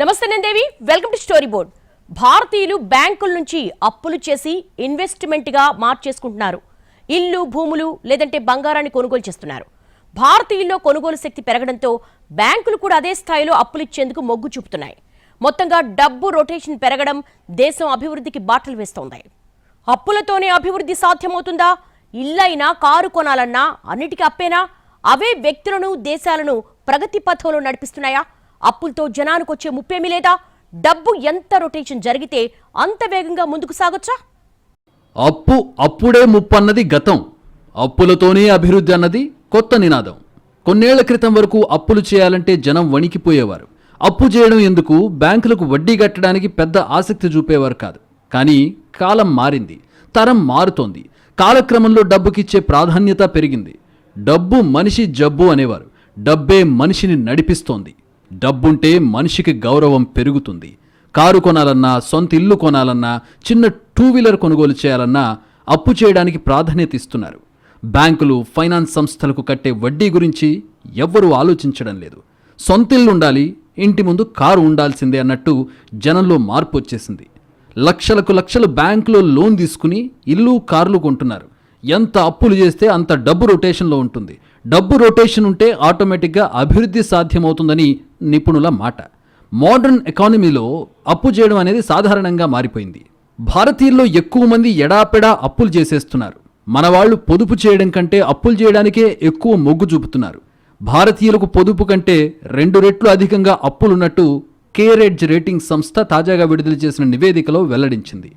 నమస్తే నందేవి welcome to story board. భారతీయులు బ్యాంకుల నుంచి అప్పులు చేసి ఇన్వెస్ట్మెంట్గా మార్చేసుకుంటున్నారు. ఇల్లు భూములు లేదంటే బంగారాన్ని కొనుగోలు చేస్తున్నారు. భారతీయుల్లో కొనుగోలు శక్తి పెరగడంతో బ్యాంకులు కూడా అదే స్థాయిలో అప్పులు ఇచ్చేందుకు మొగ్గు చూపుతున్నాయి. మొత్తంగా డబ్బు రొటేషన్ పెరగడం దేశం అభివృద్ధికి బాటలు వేస్తోంది. అప్పులతోనే అభివృద్ధి సాధ్యమవుతుందా? ఇల్లైనా కారు కొనాలన్నా అన్నిటికీ అప్పేనా? అవే వ్యక్తులను దేశాలను ప్రగతి పథంలో నడిపిస్తున్నాయా? అప్పులతో జనానికి వచ్చే ముప్పేమీ లేదా? డబ్బు ఎంత రొటేషన్ జరిగితే అంత వేగంగా ముందుకు సాగొచ్చా? అప్పు అప్పుడే ముప్పు అన్నది గతం. అప్పులతోనే అభివృద్ధి అన్నది కొత్త నినాదం. కొన్నేళ్ళ క్రితం వరకు అప్పులు చేయాలంటే జనం వణికిపోయేవారు. అప్పు చేయడం ఎందుకు? బ్యాంకులకు వడ్డీ కట్టడానికి పెద్ద ఆసక్తి చూపేవారు కాదు. కానీ కాలం మారింది. తరం మారుతోంది. కాలక్రమంలో డబ్బుకిచ్చే ప్రాధాన్యత పెరిగింది. డబ్బు మనిషి జబ్బు అనేవారు. డబ్బే మనిషిని నడిపిస్తోంది. డబ్బుంటే మనిషికి గౌరవం పెరుగుతుంది. కారు కొనాలన్నా సొంత ఇల్లు కొనాలన్నా చిన్న టూ వీలర్ కొనుగోలు చేయాలన్నా అప్పు చేయడానికి ప్రాధాన్యత ఇస్తున్నారు. బ్యాంకులు ఫైనాన్స్ సంస్థలకు కట్టే వడ్డీ గురించి ఎవ్వరూ ఆలోచించడం లేదు. సొంత ఇల్లు ఉండాలి ఇంటి ముందు కారు ఉండాల్సిందే అన్నట్టు జనంలో మార్పు వచ్చేసింది. లక్షలకు లక్షలు బ్యాంకులో లోన్ తీసుకుని ఇల్లు కార్లు కొంటున్నారు. ఎంత అప్పులు చేస్తే అంత డబ్బు రొటేషన్లో ఉంటుంది. డబ్బు రొటేషన్ ఉంటే ఆటోమేటిక్గా అభివృద్ధి సాధ్యమవుతుందని నిపుణుల మాట. మోడర్న్ ఎకానమీలో అప్పు చేయడం అనేది సాధారణంగా మారిపోయింది. భారతీయుల్లో ఎక్కువ మంది ఎడాపెడా అప్పులు చేసేస్తున్నారు. మన వాళ్ళు పొదుపు చేయడం కంటే అప్పులు చేయడానికే ఎక్కువ మొగ్గు చూపుతున్నారు. భారతీయులకు పొదుపు కంటే రెండు రెట్లు అధికంగా అప్పులున్నట్టు కేరెడ్జ్ రేటింగ్ సంస్థ తాజాగా విడుదల చేసిన నివేదికలో వెల్లడించింది.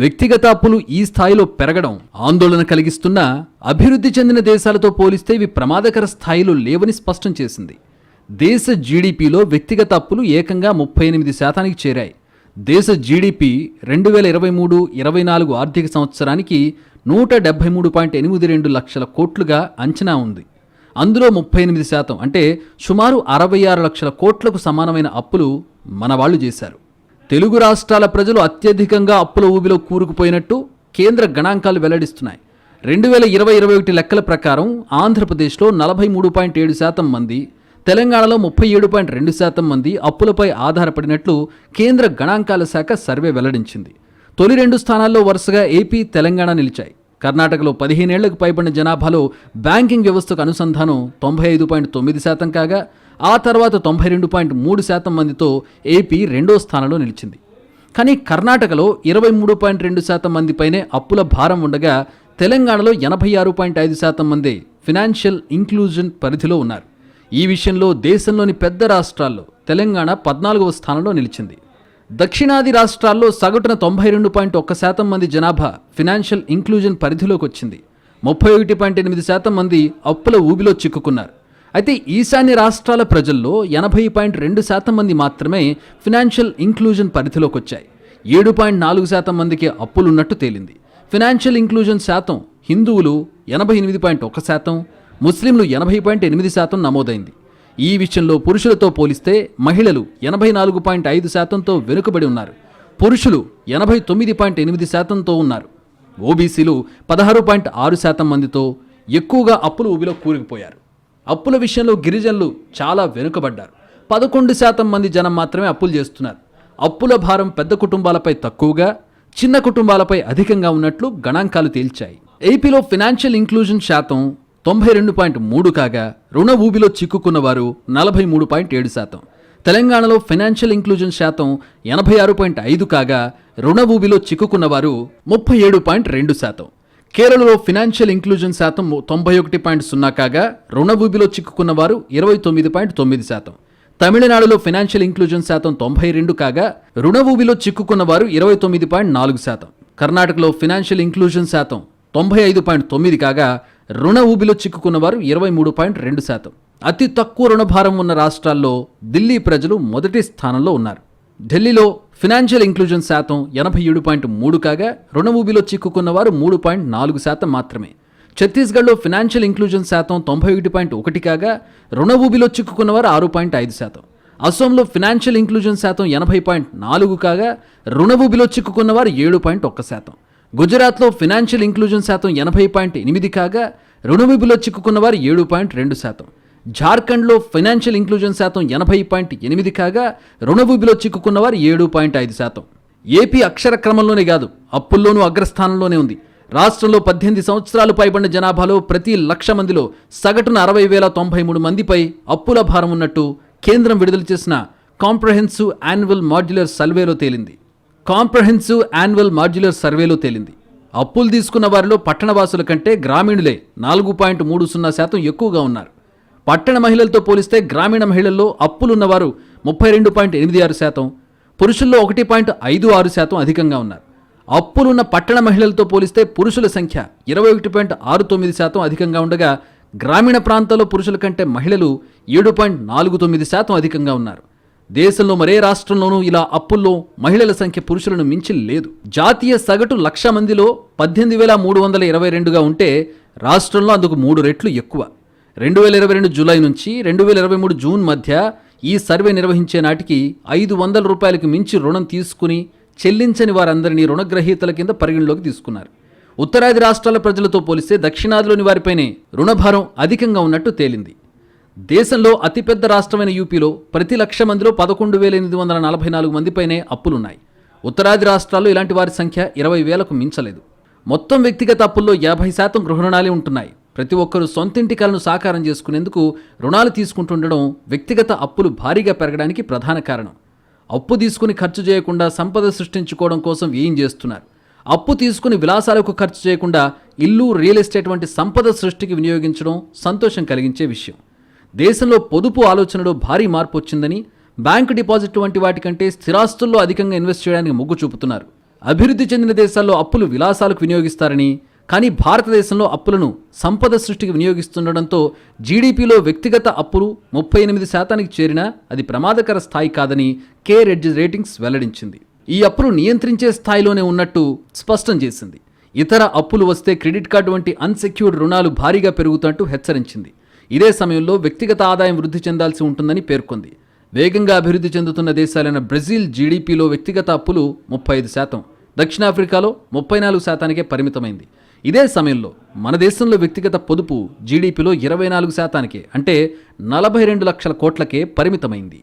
వ్యక్తిగత అప్పులు ఈ స్థాయిలో పెరగడం ఆందోళన కలిగిస్తున్న అభివృద్ధి చెందిన దేశాలతో పోలిస్తే ఇవి ప్రమాదకర స్థాయిలో లేవని స్పష్టం చేసింది. దేశ జీడిపిలో వ్యక్తిగత అప్పులు ఏకంగా ముప్పై ఎనిమిది శాతానికి చేరాయి. దేశ జీడిపి రెండు వేల ఇరవై మూడు ఇరవై నాలుగు ఆర్థిక సంవత్సరానికి నూట డెబ్బై మూడు పాయింట్ ఎనిమిది రెండు లక్షల కోట్లుగా అంచనా ఉంది. అందులో ముప్పై ఎనిమిది శాతం అంటే సుమారు అరవై ఆరు లక్షల కోట్లకు సమానమైన అప్పులు మన వాళ్ళు చేశారు. తెలుగు రాష్ట్రాల ప్రజలు అత్యధికంగా అప్పుల ఊబిలో కూరుకుపోయినట్టు కేంద్ర గణాంకాలు వెల్లడిస్తున్నాయి. రెండు వేల ఇరవై ఇరవై ఒకటి లెక్కల ప్రకారం ఆంధ్రప్రదేశ్లో నలభై మూడు పాయింట్ ఏడు శాతం మంది తెలంగాణలో ముప్పై ఏడు పాయింట్ రెండు శాతం మంది అప్పులపై ఆధారపడినట్లు కేంద్ర గణాంకాల శాఖ సర్వే వెల్లడించింది. తొలి రెండు స్థానాల్లో వరుసగా ఏపీ తెలంగాణ నిలిచాయి. కర్ణాటకలో పదిహేనేళ్ళకు పైబడిన జనాభాలో బ్యాంకింగ్ వ్యవస్థకు అనుసంధానం తొంభై ఐదు పాయింట్ తొమ్మిది శాతం కాగా ఆ తర్వాత తొంభై రెండు పాయింట్ మూడు శాతం మందితో ఏపీ రెండో స్థానంలో నిలిచింది. కానీ కర్ణాటకలో ఇరవై మూడు పాయింట్ రెండు శాతం మందిపైనే అప్పుల భారం ఉండగా తెలంగాణలో ఎనభై ఆరు పాయింట్ ఐదు శాతం మంది ఫినాన్షియల్ ఇంక్లూజన్ పరిధిలో ఉన్నారు. ఈ విషయంలో దేశంలోని పెద్ద రాష్ట్రాల్లో తెలంగాణ పద్నాలుగవ స్థానంలో నిలిచింది. దక్షిణాది రాష్ట్రాల్లో సగటున తొంభై రెండు పాయింట్ ఒక్క శాతం మంది జనాభా ఫినాన్షియల్ ఇంక్లూజన్ పరిధిలోకి వచ్చింది. ముప్పై ఒకటి పాయింట్ ఎనిమిది శాతం మంది అప్పుల ఊబిలో చిక్కుకున్నారు. అయితే ఈశాన్య రాష్ట్రాల ప్రజల్లో ఎనభై పాయింట్ రెండు శాతం మంది మాత్రమే ఫినాన్షియల్ ఇంక్లూజన్ పరిధిలోకి వచ్చాయి. ఏడు పాయింట్ నాలుగు శాతం మందికి అప్పులున్నట్టు తేలింది. ఫినాన్షియల్ ఇంక్లూజన్ శాతం హిందువులు ఎనభై ఎనిమిది పాయింట్ ఒక శాతం ముస్లింలు ఎనభై పాయింట్ ఎనిమిది శాతం నమోదైంది. ఈ విషయంలో పురుషులతో పోలిస్తే మహిళలు ఎనభై నాలుగు పాయింట్ ఐదు శాతంతో వెనుకబడి ఉన్నారు. పురుషులు ఎనభై తొమ్మిది పాయింట్ ఎనిమిది శాతంతో ఉన్నారు. ఓబీసీలు పదహారు పాయింట్ ఆరు శాతం మందితో ఎక్కువగా అప్పులు ఊబిలో కూరుకుపోయారు. అప్పుల విషయంలో గిరిజనులు చాలా వెనుకబడ్డారు. పదకొండు శాతం మంది జనం మాత్రమే అప్పులు చేస్తున్నారు. అప్పుల భారం పెద్ద కుటుంబాలపై తక్కువగా చిన్న కుటుంబాలపై అధికంగా ఉన్నట్లు గణాంకాలు తేల్చాయి. ఏపీలో ఫినాన్షియల్ ఇంక్లూజన్ శాతం తొంభై రెండు పాయింట్ మూడు కాగా రుణ ఊబిలో చిక్కుకున్న వారు నలభై మూడు పాయింట్ ఏడు శాతం. తెలంగాణలో ఫైనాన్షియల్ ఇంక్లూజన్ శాతం ఎనభై ఆరు పాయింట్ ఐదు కాగా రుణ ఊబిలో చిక్కుకున్న వారు ముప్పై ఏడు పాయింట్ రెండు శాతం. కేరళలో ఫినాన్షియల్ ఇంక్లూజన్ శాతం తొంభై ఒకటి పాయింట్ సున్నా కాగా రుణ ఊబిలో చిక్కుకున్న వారు ఇరవై తొమ్మిది పాయింట్ తొమ్మిది శాతం. తమిళనాడులో ఫినాన్షియల్ ఇంక్లూజన్ శాతం తొంభై రెండు కాగా రుణ ఊబిలో చిక్కుకున్న వారు ఇరవై తొమ్మిది పాయింట్ నాలుగు శాతం. కర్ణాటకలో ఫినాన్షియల్ ఇంక్లూజన్ శాతం తొంభై ఐదు పాయింట్ తొమ్మిది కాగా రుణ ఊబిలో చిక్కుకున్న వారు ఇరవై మూడు పాయింట్ రెండు శాతం. అతి తక్కువ రుణభారం ఉన్న రాష్ట్రాల్లో ఢిల్లీ ప్రజలు మొదటి స్థానంలో ఉన్నారు. ఢిల్లీలో ఫినాన్షియల్ ఇంక్లూజన్ శాతం ఎనభై ఏడు పాయింట్ మూడు కాగా రుణ చిక్కుకున్న వారు మూడు పాయింట్ నాలుగు శాతం మాత్రమే. ఛత్తీస్గఢ్లో ఫినాన్షియల్ ఇంక్లూజన్ శాతం తొంభై ఒకటి పాయింట్ ఒకటి కాగా రుణ చిక్కుకున్నవారు చిక్కుకున్న వారు ఆరు పాయింట్ ఐదు శాతం. అసోంలో ఫినాన్షియల్ ఇంక్లూజన్ శాతం ఎనభై పాయింట్ నాలుగు కాగా రుణ చిక్కుకున్నవారు చిక్కుకున్న వారు ఏడు పాయింట్ ఒక్క శాతం. గుజరాత్లో ఫినాన్షియల్ ఇంక్లూజన్ శాతం ఎనభై పాయింట్ ఎనిమిది కాగా రుణ చిక్కుకున్నవారు చిక్కుకున్న వారు ఏడు పాయింట్ రెండు శాతం. జార్ఖండ్లో ఫైనాన్షియల్ ఇంక్లూజన్ శాతం ఎనభై పాయింట్ ఎనిమిది కాగా రుణ చిక్కుకున్న వారు ఏడు పాయింట్ ఐదు శాతం. ఏపీ అక్షర క్రమంలోనే కాదు అప్పుల్లోనూ అగ్రస్థానంలోనే ఉంది. రాష్ట్రంలో పద్దెనిమిది సంవత్సరాలు పైబడిన జనాభాలో ప్రతి లక్ష మందిలో సగటున అరవై వేల తొంభై మూడు మందిపై అప్పుల భారం ఉన్నట్టు కేంద్రం విడుదల చేసిన కాంప్రహెన్సివ్ యాన్యువల్ మాడ్యులర్ సర్వేలో తేలింది. కాంప్రహెన్సివ్ యాన్యువల్ మాడ్యులర్ సర్వేలో తేలింది. అప్పులు తీసుకున్న వారిలో పట్టణవాసుల కంటే గ్రామీణులే నాలుగు పాయింట్ మూడు సున్నా శాతం ఎక్కువగా ఉన్నారు. పట్టణ మహిళలతో పోలిస్తే గ్రామీణ మహిళల్లో అప్పులున్నవారు ముప్పై రెండు పాయింట్ ఎనిమిది ఆరు శాతం పురుషుల్లో ఒకటి పాయింట్ ఐదు ఆరు శాతం అధికంగా ఉన్నారు. అప్పులున్న పట్టణ మహిళలతో పోలిస్తే పురుషుల సంఖ్య ఇరవై ఒకటి పాయింట్ ఆరు తొమ్మిది శాతం అధికంగా ఉండగా గ్రామీణ ప్రాంతాల్లో పురుషుల కంటే మహిళలు ఏడు పాయింట్ నాలుగు తొమ్మిది శాతం అధికంగా ఉన్నారు. దేశంలో మరే రాష్ట్రంలోనూ ఇలా అప్పుల్లో మహిళల సంఖ్య పురుషులను మించి లేదు. జాతీయ సగటు లక్ష మందిలో పద్దెనిమిది వేల మూడు వందల ఇరవై రెండుగా ఉంటే రాష్ట్రంలో అందుకు మూడు రెట్లు ఎక్కువ. రెండు వేల ఇరవై రెండు జూలై నుంచి రెండు వేల ఇరవై మూడు జూన్ మధ్య ఈ సర్వే నిర్వహించే నాటికి ఐదు వందల రూపాయలకు మించి రుణం తీసుకుని చెల్లించని వారందరినీ రుణగ్రహీతల కింద పరిగణలోకి తీసుకున్నారు. ఉత్తరాది రాష్ట్రాల ప్రజలతో పోలిస్తే దక్షిణాదిలోని వారిపైనే రుణభారం అధికంగా ఉన్నట్టు తేలింది. దేశంలో అతిపెద్ద రాష్ట్రమైన యూపీలో ప్రతి లక్ష మందిలో పదకొండు వేల ఎనిమిది వందల నలభై నాలుగు మందిపైనే అప్పులున్నాయి. ఉత్తరాది రాష్ట్రాల్లో ఇలాంటి వారి సంఖ్య ఇరవై వేలకు మించలేదు. మొత్తం వ్యక్తిగత అప్పుల్లో యాభై శాతం గృహ రుణాలే ఉంటున్నాయి. ప్రతి ఒక్కరూ సొంతింటి కలను సాకారం చేసుకునేందుకు రుణాలు తీసుకుంటుండడం వ్యక్తిగత అప్పులు భారీగా పెరగడానికి ప్రధాన కారణం. అప్పు తీసుకుని ఖర్చు చేయకుండా సంపద సృష్టించుకోవడం కోసం ఏం చేస్తున్నారు? అప్పు తీసుకుని విలాసాలకు ఖర్చు చేయకుండా ఇల్లు రియల్ ఎస్టేట్ వంటి సంపద సృష్టికి వినియోగించడం సంతోషం కలిగించే విషయం. దేశంలో పొదుపు ఆలోచనలో భారీ మార్పు వచ్చిందని బ్యాంకు డిపాజిట్ వంటి వాటికంటే స్థిరాస్తుల్లో అధికంగా ఇన్వెస్ట్ చేయడానికి మొగ్గు చూపుతున్నారు. అభివృద్ధి చెందిన దేశాల్లో అప్పులు విలాసాలకు వినియోగిస్తారని కానీ భారతదేశంలో అప్పులను సంపద సృష్టికి వినియోగిస్తుండడంతో జీడీపీలో వ్యక్తిగత అప్పులు ముప్పై ఎనిమిది శాతానికి చేరినా అది ప్రమాదకర స్థాయి కాదని కే రెడ్జ్ రేటింగ్స్ వెల్లడించింది. ఈ అప్పులు నియంత్రించే స్థాయిలోనే ఉన్నట్టు స్పష్టం చేసింది. ఇతర అప్పులు వస్తే క్రెడిట్ కార్డు వంటి అన్సెక్యూర్డ్ రుణాలు భారీగా పెరుగుతున్నట్టు హెచ్చరించింది. ఇదే సమయంలో వ్యక్తిగత ఆదాయం వృద్ధి చెందాల్సి ఉంటుందని పేర్కొంది. వేగంగా అభివృద్ధి చెందుతున్న దేశాలైన బ్రెజిల్ జీడీపీలో వ్యక్తిగత అప్పులు ముప్పై ఐదు శాతం. దక్షిణాఫ్రికాలో ముప్పై నాలుగు శాతానికే పరిమితమైంది. ఇదే సమయంలో మన దేశంలో వ్యక్తిగత పొదుపు జీడీపీలో ఇరవై నాలుగు శాతానికే అంటే నలభై రెండు లక్షల కోట్లకే పరిమితమైంది.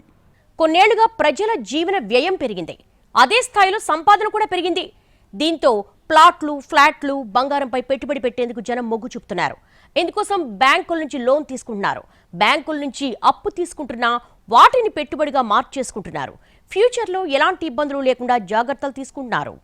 కొన్నేళ్ళుగా ప్రజల జీవన వ్యయం పెరిగింది. అదే స్థాయిలో సంపాదన కూడా పెరిగింది. దీంతో ప్లాట్లు ఫ్లాట్లు బంగారంపై పెట్టుబడి పెట్టేందుకు జనం మొగ్గు చూపుతున్నారు. ఇందుకోసం బ్యాంకుల నుంచి లోన్ తీసుకుంటున్నారు. బ్యాంకుల నుంచి అప్పు తీసుకుంటున్నా వాటిని పెట్టుబడిగా మార్చేసుకుంటున్నారు. ఫ్యూచర్లో ఎలాంటి ఇబ్బందులు లేకుండా జాగ్రత్తలు తీసుకుంటున్నారు.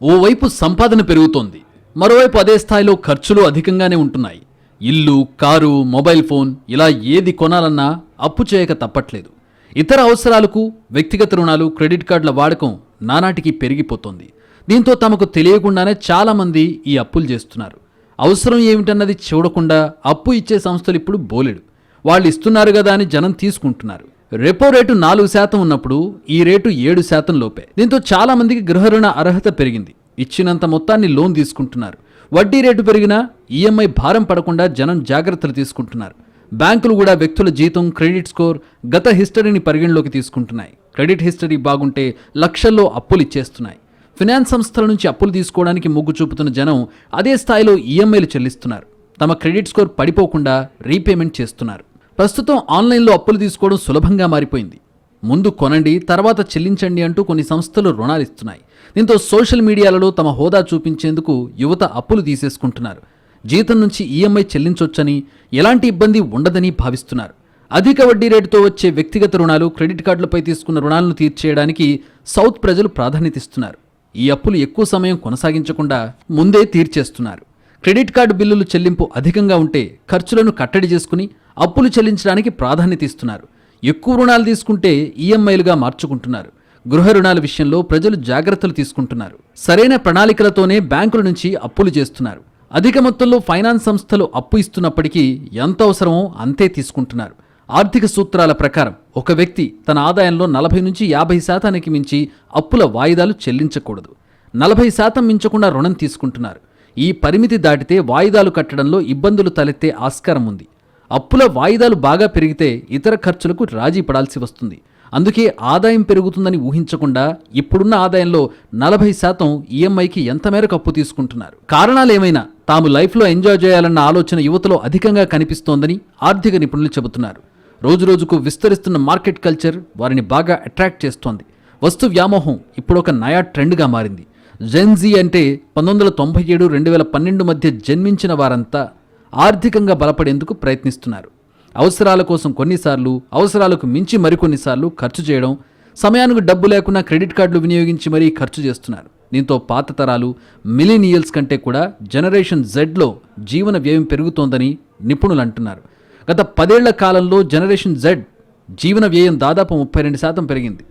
ఓవైపు సంపాదన పెరుగుతోంది. మరోవైపు అదే స్థాయిలో ఖర్చులు అధికంగానే ఉంటున్నాయి. ఇల్లు కారు మొబైల్ ఫోన్ ఇలా ఏది కొనాలన్నా అప్పు చేయక తప్పట్లేదు. ఇతర అవసరాలకు వ్యక్తిగత రుణాలు క్రెడిట్ కార్డుల వాడకం నానాటికి పెరిగిపోతోంది. దీంతో తమకు తెలియకుండానే చాలామంది ఈ అప్పులు చేస్తున్నారు. అవసరం ఏమిటన్నది చూడకుండా అప్పు ఇచ్చే సంస్థలు ఇప్పుడు బోలెడు. వాళ్ళు ఇస్తున్నారు కదా అని జనం తీసుకుంటున్నారు. రెపో రేటు నాలుగు శాతం ఉన్నప్పుడు ఈ రేటు ఏడు శాతం లోపే. దీంతో చాలామందికి గృహ రుణ అర్హత పెరిగింది. ఇచ్చినంత మొత్తాన్ని లోన్ తీసుకుంటున్నారు. వడ్డీ రేటు పెరిగినా ఈఎంఐ భారం పడకుండా జనం జాగ్రత్తలు తీసుకుంటున్నారు. బ్యాంకులు కూడా వ్యక్తుల జీతం క్రెడిట్ స్కోర్ గత హిస్టరీని పరిగణలోకి తీసుకుంటున్నాయి. క్రెడిట్ హిస్టరీ బాగుంటే లక్షల్లో అప్పులు ఇచ్చేస్తున్నాయి. ఫినాన్స్ సంస్థల నుంచి అప్పులు తీసుకోవడానికి మొగ్గు చూపుతున్న జనం అదే స్థాయిలో ఈఎంఐలు చెల్లిస్తున్నారు. తమ క్రెడిట్ స్కోర్ పడిపోకుండా రీపేమెంట్ చేస్తున్నారు. ప్రస్తుతం ఆన్లైన్లో అప్పులు తీసుకోవడం సులభంగా మారిపోయింది. ముందు కొనండి తర్వాత చెల్లించండి అంటూ కొన్ని సంస్థలు రుణాలు ఇస్తున్నాయి. దీంతో సోషల్ మీడియాలలో తమ హోదా చూపించేందుకు యువత అప్పులు తీసేసుకుంటున్నారు. జీతం నుంచి ఈఎంఐ చెల్లించొచ్చని ఎలాంటి ఇబ్బంది ఉండదని భావిస్తున్నారు. అధిక వడ్డీ రేటుతో వచ్చే వ్యక్తిగత రుణాలు క్రెడిట్ కార్డులపై తీసుకున్న రుణాలను తీర్చేయడానికి సౌత్ ప్రజలు ప్రాధాన్యత ఇస్తున్నారు. ఈ అప్పులు ఎక్కువ సమయం కొనసాగించకుండా ముందే తీర్చేస్తున్నారు. క్రెడిట్ కార్డు బిల్లులు చెల్లింపు అధికంగా ఉంటే ఖర్చులను కట్టడి చేసుకుని అప్పులు చెల్లించడానికి ప్రాధాన్యత ఇస్తున్నారు. ఎక్కువ రుణాలు తీసుకుంటే ఈఎంఐలుగా మార్చుకుంటున్నారు. గృహ రుణాల విషయంలో ప్రజలు జాగ్రత్తలు తీసుకుంటున్నారు. సరైన ప్రణాళికలతోనే బ్యాంకుల నుంచి అప్పులు చేస్తున్నారు. అధిక మొత్తంలో ఫైనాన్స్ సంస్థలు అప్పు ఇస్తున్నప్పటికీ ఎంత అవసరమో అంతే తీసుకుంటున్నారు. ఆర్థిక సూత్రాల ప్రకారం ఒక వ్యక్తి తన ఆదాయంలో నలభై నుంచి యాభై శాతానికి మించి అప్పుల వాయిదాలు చెల్లించకూడదు. నలభై శాతం మించకుండా రుణం తీసుకుంటున్నారు. ఈ పరిమితి దాటితే వాయిదాలు కట్టడంలో ఇబ్బందులు తలెత్తే ఆస్కారం ఉంది. అప్పుల వాయిదాలు బాగా పెరిగితే ఇతర ఖర్చులకు రాజీ పడాల్సి వస్తుంది. అందుకే ఆదాయం పెరుగుతుందని ఊహించకుండా ఇప్పుడున్న ఆదాయంలో నలభై శాతం ఈఎంఐకి ఎంత మేరకు అప్పు తీసుకుంటున్నారు? కారణాలేమైనా తాము లైఫ్లో ఎంజాయ్ చేయాలన్న ఆలోచన యువతలో అధికంగా కనిపిస్తోందని ఆర్థిక నిపుణులు చెబుతున్నారు. రోజురోజుకు విస్తరిస్తున్న మార్కెట్ కల్చర్ వారిని బాగా అట్రాక్ట్ చేస్తోంది. వస్తు వ్యామోహం ఇప్పుడు ఒక నయా ట్రెండ్గా మారింది. జెన్జీ అంటే పంతొమ్మిది వందల తొంభై ఏడు రెండు వేల పన్నెండు మధ్య జన్మించిన వారంతా ఆర్థికంగా బలపడేందుకు ప్రయత్నిస్తున్నారు. అవసరాల కోసం కొన్నిసార్లు అవసరాలకు మించి మరికొన్నిసార్లు ఖర్చు చేయడం సమయానికి డబ్బు లేకుండా క్రెడిట్ కార్డులు వినియోగించి మరీ ఖర్చు చేస్తున్నారు. దీంతో పాత తరాలు మిలీనియల్స్ కంటే కూడా జనరేషన్ జెడ్లో జీవన వ్యయం పెరుగుతోందని నిపుణులు అంటున్నారు గత పదేళ్ళ కాలంలో జనరేషన్ జెడ్ జీవన వ్యయం దాదాపు ముప్పై రెండు శాతం పెరిగింది.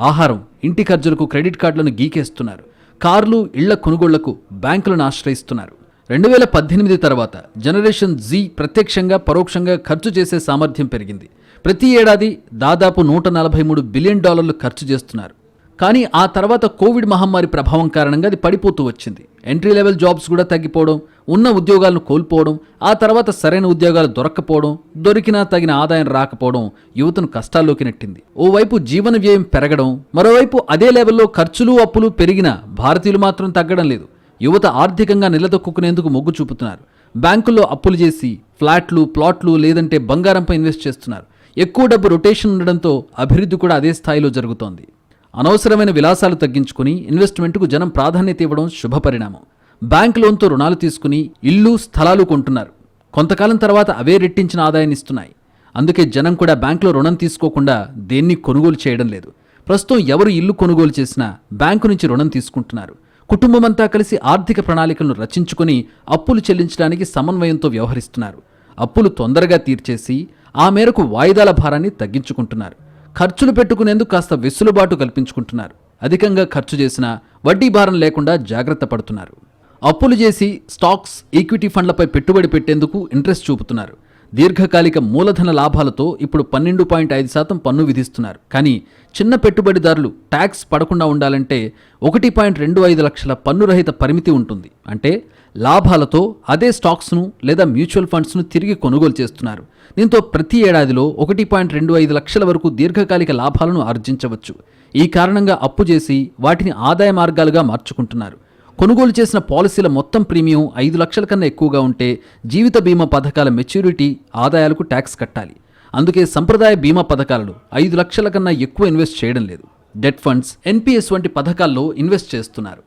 ఆహారం ఇంటి ఖర్చులకు క్రెడిట్ కార్డులను గీకేస్తున్నారు. కార్లు ఇళ్ళ కొనుగోళ్ళకు బ్యాంకులను ఆశ్రయిస్తున్నారు. రెండు వేల పద్దెనిమిది తర్వాత జనరేషన్ జీ ప్రత్యక్షంగా పరోక్షంగా ఖర్చు చేసే సామర్థ్యం పెరిగింది. ప్రతి ఏడాది దాదాపు నూట నలభై మూడు బిలియన్ డాలర్లు ఖర్చు చేస్తున్నారు. కానీ ఆ తర్వాత కోవిడ్ మహమ్మారి ప్రభావం కారణంగా అది పడిపోతూ వచ్చింది. ఎంట్రీ లెవెల్ జాబ్స్ కూడా తగ్గిపోవడం ఉన్న ఉద్యోగాలను కోల్పోవడం ఆ తర్వాత సరైన ఉద్యోగాలు దొరక్కపోవడం దొరికినా తగిన ఆదాయం రాకపోవడం యువతను కష్టాల్లోకి నెట్టింది. ఓవైపు జీవన వ్యయం పెరగడం మరోవైపు అదే లెవెల్లో ఖర్చులు అప్పులు పెరిగినా భారతీయులు మాత్రం తగ్గడం లేదు. యువత ఆర్థికంగా నిలదొక్కునేందుకు మొగ్గు చూపుతున్నారు. బ్యాంకుల్లో అప్పులు చేసి ఫ్లాట్లు ప్లాట్లు లేదంటే బంగారంపై ఇన్వెస్ట్ చేస్తున్నారు. ఎక్కువ డబ్బు రొటేషన్ ఉండడంతో అభివృద్ధి కూడా అదే స్థాయిలో జరుగుతోంది. అనవసరమైన విలాసాలు తగ్గించుకుని ఇన్వెస్ట్మెంట్కు జనం ప్రాధాన్యత ఇవ్వడం శుభపరిణామం. బ్యాంక్ లోన్తో రుణాలు తీసుకుని ఇల్లు స్థలాలు కొంటున్నారు. కొంతకాలం తర్వాత అవే రెట్టించిన ఆదాయాన్ని ఇస్తున్నాయి. అందుకే జనం కూడా బ్యాంకులో రుణం తీసుకోకుండా దేన్ని కొనుగోలు చేయడం లేదు. ప్రస్తుతం ఎవరు ఇల్లు కొనుగోలు చేసినా బ్యాంకు నుంచి రుణం తీసుకుంటున్నారు. కుటుంబమంతా కలిసి ఆర్థిక ప్రణాళికలను రచించుకుని అప్పులు చెల్లించడానికి సమన్వయంతో వ్యవహరిస్తున్నారు. అప్పులు తొందరగా తీర్చేసి ఆ మేరకు వాయిదాల భారాన్ని తగ్గించుకుంటున్నారు. ఖర్చులు పెట్టుకునేందుకు కాస్త వెసులుబాటు కల్పించుకుంటున్నారు. అధికంగా ఖర్చు చేసినా వడ్డీ భారం లేకుండా జాగ్రత్త పడుతున్నారు. అప్పులు చేసి స్టాక్స్ ఈక్విటీ ఫండ్లపై పెట్టుబడి పెట్టేందుకు ఇంట్రెస్ట్ చూపుతున్నారు. దీర్ఘకాలిక మూలధన లాభాలతో ఇప్పుడు పన్నెండు పాయింట్ ఐదు శాతం పన్ను విధిస్తున్నారు. కానీ చిన్న పెట్టుబడిదారులు ట్యాక్స్ పడకుండా ఉండాలంటే ఒకటి పాయింట్ రెండు ఐదు లక్షల పన్నురహిత పరిమితి ఉంటుంది. అంటే లాభాలతో అదే స్టాక్స్ను లేదా మ్యూచువల్ ఫండ్స్ను తిరిగి కొనుగోలు చేస్తున్నారు. దీంతో ప్రతి ఏడాదిలో ఒకటి పాయింట్ రెండు ఐదు లక్షల వరకు దీర్ఘకాలిక లాభాలను ఆర్జించవచ్చు. ఈ కారణంగా అప్పు చేసి వాటిని ఆదాయ మార్గాలుగా మార్చుకుంటున్నారు. కొనుగోలు చేసిన పాలసీల మొత్తం ప్రీమియం ఐదు లక్షల కన్నా ఎక్కువగా ఉంటే జీవిత బీమా పథకాల మెచ్యూరిటీ ఆదాయాలకు ట్యాక్స్ కట్టాలి. అందుకే సంప్రదాయ బీమా పథకాలలో ఐదు లక్షల కన్నా ఎక్కువ ఇన్వెస్ట్ చేయడం లేదు. డెట్ ఫండ్స్ ఎన్పిఎస్ వంటి పథకాల్లో ఇన్వెస్ట్ చేస్తున్నారు.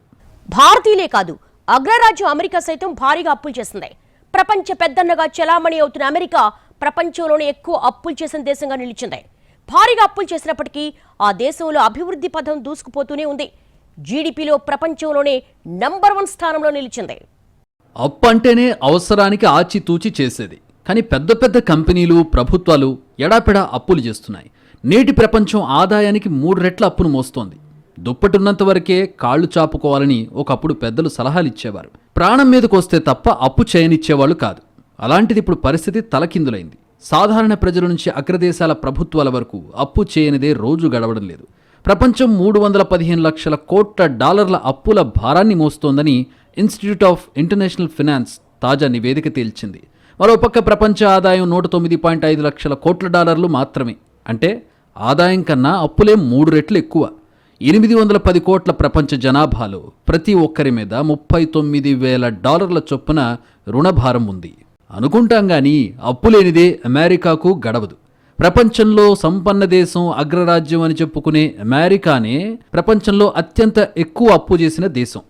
భారతీయులే కాదు అగ్రరాజ్యం అమెరికా సైతం భారీగా అప్పులు చేసింది. ప్రపంచ పెద్దన్నగా చెలామణి అవుతున్న అమెరికా ప్రపంచంలోనే ఎక్కువ అప్పులు చేసిన దేశంగా నిలిచింది. భారీగా అప్పులు చేసినప్పటికీ ఆ దేశంలో అభివృద్ధి పథం దూసుకుపోతూనే ఉంది. జీడిపిలో ప్రపంచంలోనే నంబర్ వన్ స్థానంలో నిలిచింది. అప్పు అంటేనే అవసరానికి ఆచితూచి చేసేది. కానీ పెద్ద పెద్ద కంపెనీలు ప్రభుత్వాలు ఎడాపెడా అప్పులు చేస్తున్నాయి. నేటి ప్రపంచం ఆదాయానికి మూడు రెట్ల అప్పును మోస్తోంది. దుప్పటున్నంత వరకే కాళ్ళు చాపుకోవాలని ఒకప్పుడు పెద్దలు సలహాలు ఇచ్చేవారు ప్రాణం మీదకు వస్తే తప్ప అప్పు చేయనిచ్చేవాళ్ళు కాదు. అలాంటిది ఇప్పుడు పరిస్థితి తలకిందులైంది. సాధారణ ప్రజల నుంచి అగ్రదేశాల ప్రభుత్వాల వరకు అప్పు చేయనిదే రోజు గడవడం లేదు. ప్రపంచం మూడు వందల పదిహేను లక్షల కోట్ల డాలర్ల అప్పుల భారాన్ని మోస్తోందని ఇన్స్టిట్యూట్ ఆఫ్ ఇంటర్నేషనల్ ఫినాన్స్ తాజా నివేదిక తేల్చింది. మరోపక్క ప్రపంచ ఆదాయం నూట తొమ్మిది పాయింట్ ఐదు లక్షల కోట్ల డాలర్లు మాత్రమే. అంటే ఆదాయం కన్నా అప్పులే మూడు రెట్లు ఎక్కువ. ఎనిమిది వందల పది కోట్ల ప్రపంచ జనాభాలో ప్రతి ఒక్కరి మీద ముప్పై తొమ్మిది వేల డాలర్ల చొప్పున రుణభారం ఉంది. అనుకుంటాం కానీ అప్పు లేనిదే అమెరికాకు గడవదు. ప్రపంచంలో సంపన్న దేశం అగ్రరాజ్యం అని చెప్పుకునే అమెరికానే ప్రపంచంలో అత్యంత ఎక్కువ అప్పు చేసిన దేశం.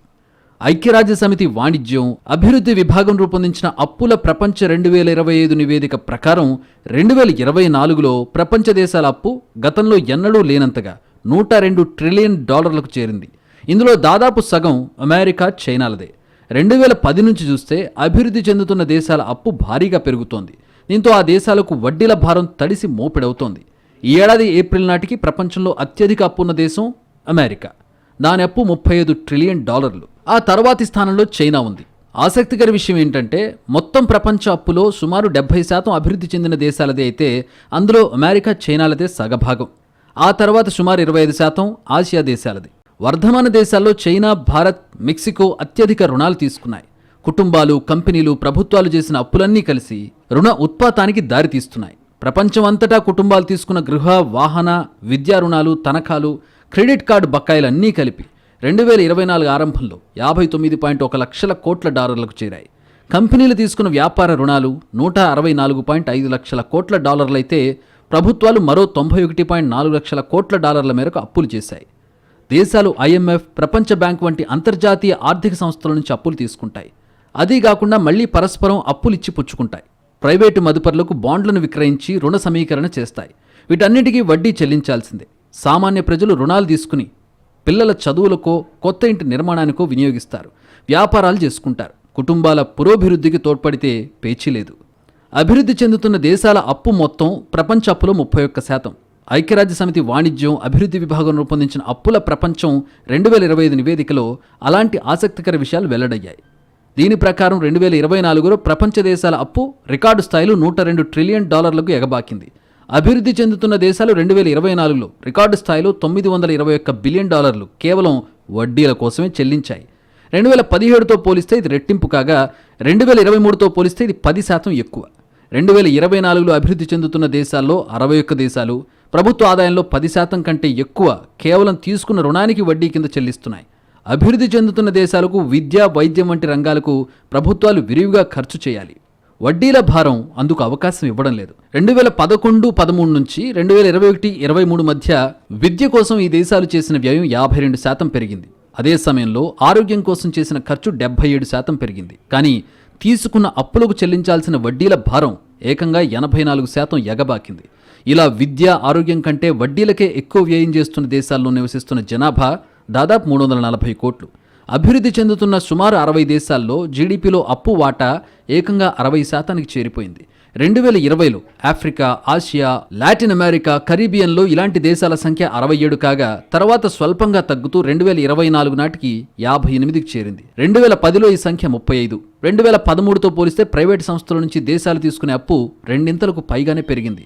ఐక్యరాజ్య సమితి వాణిజ్యం అభివృద్ధి విభాగం రూపొందించిన అప్పుల ప్రపంచ రెండు వేల ఇరవై ఐదు నివేదిక ప్రకారం రెండు వేల ఇరవై నాలుగులో ప్రపంచ దేశాల అప్పు గతంలో ఎన్నడూ లేనంతగా నూట రెండు ట్రిలియన్ డాలర్లకు చేరింది. ఇందులో దాదాపు సగం అమెరికా చైనాలదే. రెండు వేల పది నుంచి చూస్తే అభివృద్ధి చెందుతున్న దేశాల అప్పు భారీగా పెరుగుతోంది. దీంతో ఆ దేశాలకు వడ్డీల భారం తడిసి మోపెడవుతోంది. ఈ ఏడాది ఏప్రిల్ నాటికి ప్రపంచంలో అత్యధిక అప్పు ఉన్న దేశం అమెరికా. దాని అప్పు ముప్పై ఐదు ట్రిలియన్ డాలర్లు. ఆ తర్వాతి స్థానంలో చైనా ఉంది. ఆసక్తికర విషయం ఏంటంటే మొత్తం ప్రపంచ అప్పులో సుమారు డెబ్బై శాతం అభివృద్ధి చెందిన దేశాలదే అయితే అందులో అమెరికా చైనాలదే సగభాగం. ఆ తర్వాత సుమారు ఇరవై ఐదు శాతం ఆసియా దేశాలది. వర్ధమాన దేశాల్లో చైనా భారత్ మెక్సికో అత్యధిక రుణాలు తీసుకున్నాయి. కుటుంబాలు కంపెనీలు ప్రభుత్వాలు చేసిన అప్పులన్నీ కలిసి రుణ ఉత్పాతానికి దారితీస్తున్నాయి ప్రపంచం అంతటా కుటుంబాలు తీసుకున్న గృహ వాహన విద్యా రుణాలు తనఖాలు క్రెడిట్ కార్డు బకాయిలన్నీ కలిపి రెండు వేల ఇరవై నాలుగు ఆరంభంలో యాభై తొమ్మిది పాయింట్ ఒక లక్షల కోట్ల డాలర్లకు చేరాయి. కంపెనీలు తీసుకున్న వ్యాపార రుణాలు నూట అరవై నాలుగు పాయింట్ ఐదు లక్షల కోట్ల డాలర్లైతే ప్రభుత్వాలు మరో తొంభై ఒకటి పాయింట్ నాలుగు లక్షల కోట్ల డాలర్ల మేరకు అప్పులు చేశాయి. దేశాలు ఐఎంఎఫ్ ప్రపంచ బ్యాంక్ వంటి అంతర్జాతీయ ఆర్థిక సంస్థల నుంచి అప్పులు తీసుకుంటాయి. అదీ కాకుండా మళ్ళీ పరస్పరం అప్పులిచ్చి పుచ్చుకుంటాయి. ప్రైవేటు మదుపర్లకు బాండ్లను విక్రయించి రుణ సమీకరణ చేస్తాయి. వీటన్నిటికీ వడ్డీ చెల్లించాల్సిందే. సామాన్య ప్రజలు రుణాలు తీసుకుని పిల్లల చదువులకో కొత్త ఇంటి నిర్మాణానికో వినియోగిస్తారు. వ్యాపారాలు చేసుకుంటారు. కుటుంబాల పురోభివృద్ధికి తోడ్పడితే పేచీ లేదు. అభివృద్ధి చెందుతున్న దేశాల అప్పు మొత్తం ప్రపంచ అప్పులో ముప్పై ఒక్క శాతం. ఐక్యరాజ్య సమితి వాణిజ్యం అభివృద్ధి విభాగం రూపొందించిన అప్పుల ప్రపంచం రెండు వేల ఇరవై ఐదు నివేదికలో అలాంటి ఆసక్తికర విషయాలు వెల్లడయ్యాయి. దీని ప్రకారం రెండు వేల ఇరవై నాలుగులో ప్రపంచ దేశాల అప్పు రికార్డు స్థాయిలో నూట రెండు ట్రిలియన్ డాలర్లకు ఎగబాకింది. అభివృద్ధి చెందుతున్న దేశాలు రెండు వేల ఇరవై నాలుగులో రికార్డు స్థాయిలో తొమ్మిది వందల ఇరవై ఒక్క బిలియన్ డాలర్లు కేవలం వడ్డీల కోసమే చెల్లించాయి. రెండు వేల పదిహేడుతో పోలిస్తే ఇది రెట్టింపు కాగా రెండు వేల ఇరవై మూడుతో పోలిస్తే ఇది పది శాతం ఎక్కువ. రెండు వేల ఇరవై నాలుగులో అభివృద్ధి చెందుతున్న దేశాల్లో అరవై ఒక్క దేశాలు ప్రభుత్వ ఆదాయంలో పది శాతం కంటే ఎక్కువ కేవలం తీసుకున్న రుణానికి వడ్డీ కింద చెల్లిస్తున్నాయి. అభివృద్ధి చెందుతున్న దేశాలకు విద్య వైద్యం వంటి రంగాలకు ప్రభుత్వాలు విరివిగా ఖర్చు చేయాలి. వడ్డీల భారం అందుకు అవకాశం ఇవ్వడం లేదు. రెండు వేల పదకొండు పదమూడు నుంచి రెండు వేల ఇరవై ఒకటి ఇరవై మూడు మధ్య విద్య కోసం ఈ దేశాలు చేసిన వ్యయం యాభై రెండు శాతం పెరిగింది. అదే సమయంలో ఆరోగ్యం కోసం చేసిన ఖర్చు డెబ్బై ఏడు శాతం పెరిగింది. కానీ తీసుకున్న అప్పులకు చెల్లించాల్సిన వడ్డీల భారం ఏకంగా ఎనభై నాలుగు శాతం ఎగబాకింది. ఇలా విద్య ఆరోగ్యం కంటే వడ్డీలకే ఎక్కువ వ్యయం చేస్తున్న దేశాల్లో నివసిస్తున్న జనాభా దాదాపు మూడు వందల నలభై కోట్లు. అభివృద్ధి చెందుతున్న సుమారు అరవై దేశాల్లో జీడిపిలో అప్పు వాటా ఏకంగా అరవై శాతానికి చేరిపోయింది. రెండు వేల ఇరవైలో ఆఫ్రికా ఆసియా లాటిన్ అమెరికా కరీబియన్లో ఇలాంటి దేశాల సంఖ్య అరవై ఏడు కాగా తర్వాత స్వల్పంగా తగ్గుతూ రెండు వేల ఇరవై నాలుగు నాటికి యాభై ఎనిమిదికి చేరింది. రెండు వేల పదిలో ఈ సంఖ్య ముప్పై ఐదు. రెండు వేల పదమూడుతో పోలిస్తే ప్రైవేట్ సంస్థల నుంచి దేశాలు తీసుకునే అప్పు రెండింతలకు పైగానే పెరిగింది.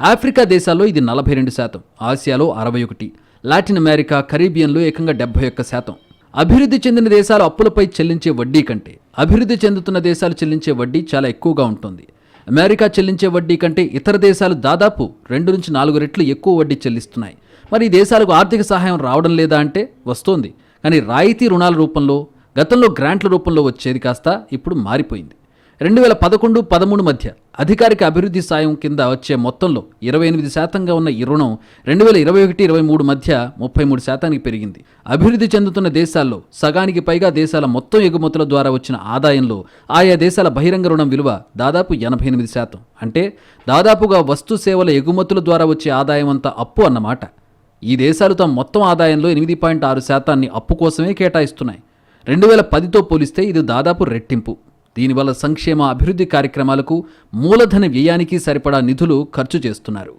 ఆఫ్రికా దేశాల్లో ఇది నలభై రెండు శాతం ఆసియాలో అరవై ఒకటి. లాటిన్ అమెరికా కరీబియన్లు ఏకంగా డెబ్బై ఒక్క శాతం. అభివృద్ధి చెందిన దేశాలు అప్పులపై చెల్లించే వడ్డీ కంటే అభివృద్ధి చెందుతున్న దేశాలు చెల్లించే వడ్డీ చాలా ఎక్కువగా ఉంటుంది. అమెరికా చెల్లించే వడ్డీ కంటే ఇతర దేశాలు దాదాపు రెండు నుంచి నాలుగు రెట్లు ఎక్కువ వడ్డీ చెల్లిస్తున్నాయి. మరి ఈ దేశాలకు ఆర్థిక సహాయం రావడం లేదా అంటే వస్తోంది. కానీ రాయితీ రుణాల రూపంలో గతంలో గ్రాంట్ల రూపంలో వచ్చేది కాస్త ఇప్పుడు మారిపోయింది. రెండు వేల పదకొండు పదమూడు మధ్య అధికారిక అభివృద్ధి సాయం కింద వచ్చే మొత్తంలో ఇరవై ఎనిమిది శాతంగా ఉన్న ఈ రుణం రెండు వేల ఇరవై ఒకటి ఇరవై మూడు మధ్య ముప్పై మూడు శాతానికి పెరిగింది. అభివృద్ధి చెందుతున్న దేశాల్లో సగానికి పైగా దేశాల మొత్తం ఎగుమతుల ద్వారా వచ్చిన ఆదాయంలో ఆయా దేశాల బహిరంగ రుణం విలువ దాదాపు ఎనభై ఎనిమిది శాతం. అంటే దాదాపుగా వస్తు సేవల ఎగుమతుల ద్వారా వచ్చే ఆదాయం అంతా అప్పు అన్నమాట. ఈ దేశాలు తమ మొత్తం ఆదాయంలో ఎనిమిది పాయింట్ ఆరు శాతాన్ని అప్పు కోసమే కేటాయిస్తున్నాయి. రెండు వేల పదితో పోలిస్తే ఇది దాదాపు రెట్టింపు. దీనివల్ల సంక్షేమ అభివృద్ధి కార్యక్రమాలకు మూలధన వ్యయానికి సరిపడా నిధులు ఖర్చు చేస్తున్నారు.